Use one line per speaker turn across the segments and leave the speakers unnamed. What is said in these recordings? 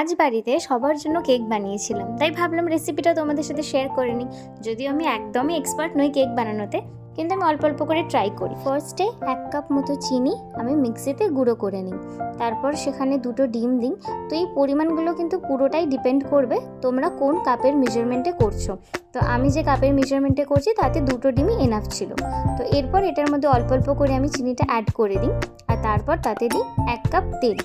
আজ বাড়িতে সবার জন্য কেক বানিয়েছিলাম। তাই ভাবলাম রেসিপিটা তোমাদের সাথে শেয়ার করে নিই। যদিও আমি একদমই এক্সপার্ট নই কেক বানানোতে, কিন্তু আমি অল্প অল্প করে ট্রাই করি। ফার্স্টে এক কাপ মতো চিনি আমি মিক্সিতে গুঁড়ো করে নিই। তারপর সেখানে দুটো ডিম দিই। তো এই পরিমাণগুলো কিন্তু পুরোটাই ডিপেন্ড করবে তোমরা কোন কাপের মেজারমেন্টে করছ। তো আমি যে কাপের মেজারমেন্টে করছি, তাতে দুটো ডিমই এনাফ ছিল। তো এরপর এটার মধ্যে অল্প অল্প করে আমি চিনিটা অ্যাড করে দিই। তারপর তাতে দিই এক কাপ তেল।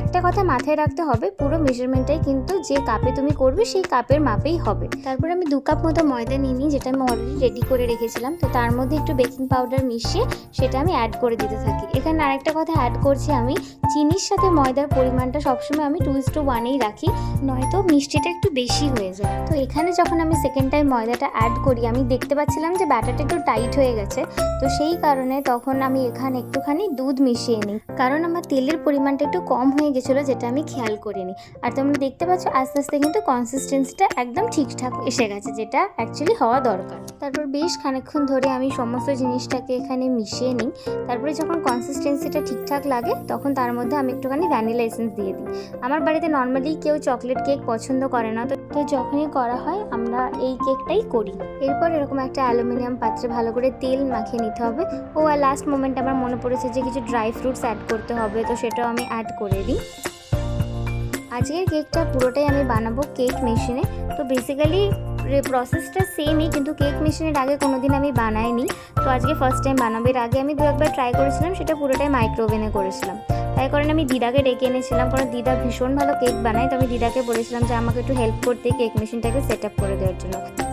একটা কথা মাথায় রাখতে হবে, পুরো মেজারমেন্টটাই কিন্তু যে কাপে তুমি করবে সেই কাপের মাপেই হবে। তারপর আমি দু কাপ মতো ময়দা নিয়ে নিই, যেটা আমি অলরেডি রেডি করে রেখেছিলাম। তো তার মধ্যে একটু বেকিং পাউডার মিশিয়ে সেটা আমি অ্যাড করে দিতে থাকি। এখানে আরেকটা কথা অ্যাড করছি আমি, চিনির সাথে ময়দার পরিমাণটা সবসময় আমি টু ইস টু ওয়ানেই রাখি, নয়তো মিষ্টিটা একটু বেশি হয়ে যায়। তো এখানে যখন আমি সেকেন্ড টাইম ময়দাটা অ্যাড করি, আমি দেখতে পাচ্ছিলাম যে ব্যাটারটা একটু টাইট হয়ে গেছে। তো সেই কারণে তখন আমি এখানে একটুখানি দুধ মিশিয়ে নিই কারণ আমার তেলের পরিমাণটা একটু কম হয়ে গেছিল, যেটা আমি খেয়াল করিনি। আর তোমরা দেখতে পাচ্ছ, আস্তে আস্তে কিন্তু কনসিস্টেন্সিটা একদম ঠিকঠাক এসে গেছে, যেটা অ্যাকচুয়ালি হওয়া দরকার। তারপর বেশ খানিকক্ষণ ধরে আমি সমস্ত জিনিসটাকে এখানে মিশিয়ে নিই। তারপরে যখন কনসিস্টেন্সিটা ঠিকঠাক লাগে, তখন তার মধ্যে আমি একটুখানি ভ্যানিলা এসেন্স দিয়ে দিই। আমার বাড়িতে নর্মালি কেউ চকলেট কেক পছন্দ করে না, তো তো যখনই করা হয়, আমরা এই কেকটাই করি। এরপর এরকম একটা অ্যালুমিনিয়াম পাত্রে ভালো করে তেল মাখিয়ে নিতে হবে। ও আর লাস্ট মোমেন্টে আমার মনে পড়েছে যে কিছু ড্রাই ফ্রুটস অ্যাড করতে হবে, তো সেটাও আমি অ্যাড করে দিই। আজকের কেকটা পুরোটাই আমি বানাবো কেক মেশিনে তো বেসিক্যালি প্রসেসটা সেমই কিন্তু কেক মেশিনের আগে কোনো দিন আমি বানাইনি। তো আজকে ফার্স্ট টাইম বানাবো। এর আগে আমি দু একবার ট্রাই করেছিলাম, সেটা পুরোটাই মাইক্রোওভেনে করেছিলাম। তাই কারণে আমি দিদাকে ডেকে এনেছিলাম, কারণ দিদা ভীষণ ভালো কেক বানায়। তো আমি দিদাকে বলেছিলাম যে, আমাকে একটু হেল্প করতে কেক মেশিনটাকে সেট আপ করে দেওয়ার জন্য।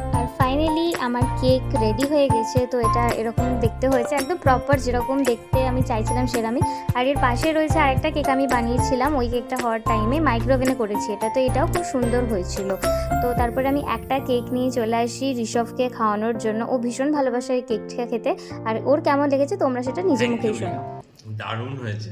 ফাইনালি আমার কেক রেডি হয়ে গেছে তো এটা এরকম দেখতে হয়েছে একদম প্রপার যেরকম দেখতে আমি চাইছিলাম সেরকমই। আর এর পাশে রয়েছে আরেকটা কেক আমি বানিয়েছিলাম ওই কেকটা হওয়ার টাইমে মাইক্রোওভেনে করেছি এটা তো এটাও খুব সুন্দর হয়েছিল। তো তারপরে আমি একটা কেক নিয়ে চলে আসি ঋষভকে খাওয়ানোর জন্য ও ভীষণ ভালোবাসে এই কেকটা খেতে আর ওর কেমন লেগেছে তোমরা সেটা নিজের মুখেই শোনো।
দারুণ হয়েছে।